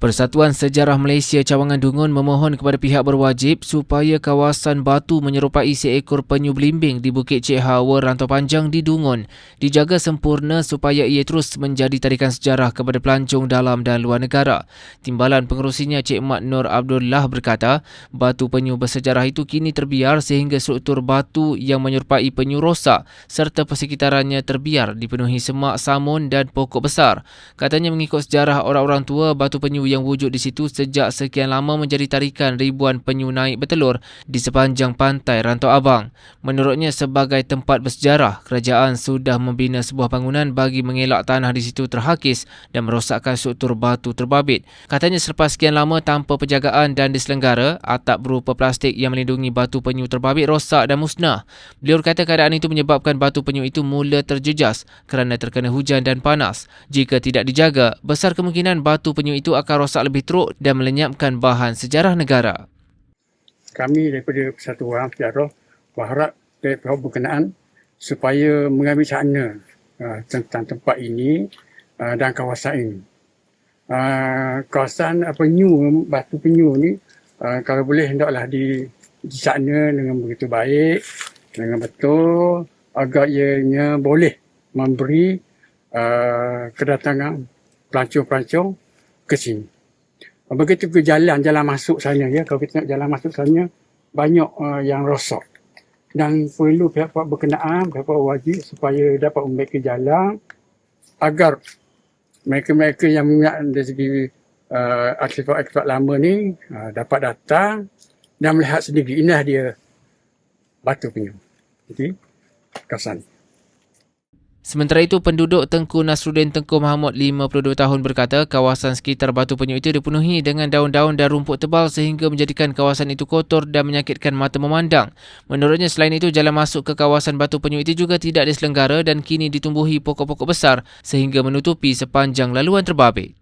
Persatuan Sejarah Malaysia Cawangan Dungun memohon kepada pihak berwajib supaya kawasan batu menyerupai seekor penyu belimbing di Bukit Cik Hawa Rantau Panjang di Dungun dijaga sempurna supaya ia terus menjadi tarikan sejarah kepada pelancong dalam dan luar negara. Timbalan pengerusinya Cik Mat Nur Abdullah berkata, batu penyu bersejarah itu kini terbiar sehingga struktur batu yang menyerupai penyu rosak serta persekitarannya terbiar dipenuhi semak samun dan pokok besar. Katanya mengikut sejarah orang-orang tua, batu penyu yang wujud di situ sejak sekian lama menjadi tarikan ribuan penyu naik bertelur di sepanjang pantai Rantau Abang. Menurutnya sebagai tempat bersejarah, kerajaan sudah membina sebuah bangunan bagi mengelak tanah di situ terhakis dan merosakkan struktur batu terbabit. Katanya selepas sekian lama tanpa penjagaan dan diselenggara, atap berupa plastik yang melindungi batu penyu terbabit rosak dan musnah. Beliau kata keadaan itu menyebabkan batu penyu itu mula terjejas kerana terkena hujan dan panas. Jika tidak dijaga, besar kemungkinan batu penyu itu akan rosak lebih teruk dan melenyapkan bahan sejarah negara. Kami daripada Persatuan Sejarah berharap dari pihak berkenaan supaya mengambil sana uh, tentang tempat ini uh, dan kawasan ini. Uh, kawasan uh, penyu, batu penyu ni uh, kalau boleh hendaklah di, di sana dengan begitu baik, dengan betul agar ianya boleh memberi uh, kedatangan pelancong-pelancong ke sini. Begitu ke jalan, jalan masuk sana ya. Kalau kita nak jalan masuk sana, banyak uh, yang rosak. Dan perlu pihak-pihak berkenaan, pihak-pihak wajib supaya dapat membaiki jalan agar mereka-mereka yang minat dari segi uh, artefak-artefak lama ni uh, dapat datang dan melihat sendiri. Inilah dia batu penyu. Jadi, kawasan. Sementara itu, penduduk Tengku Nasruddin Tengku Mahmud 52 tahun berkata kawasan sekitar Batu Penyu itu dipenuhi dengan daun-daun dan rumput tebal sehingga menjadikan kawasan itu kotor dan menyakitkan mata memandang. Menurutnya, selain itu, jalan masuk ke kawasan Batu Penyu itu juga tidak diselenggara dan kini ditumbuhi pokok-pokok besar sehingga menutupi sepanjang laluan terbabit.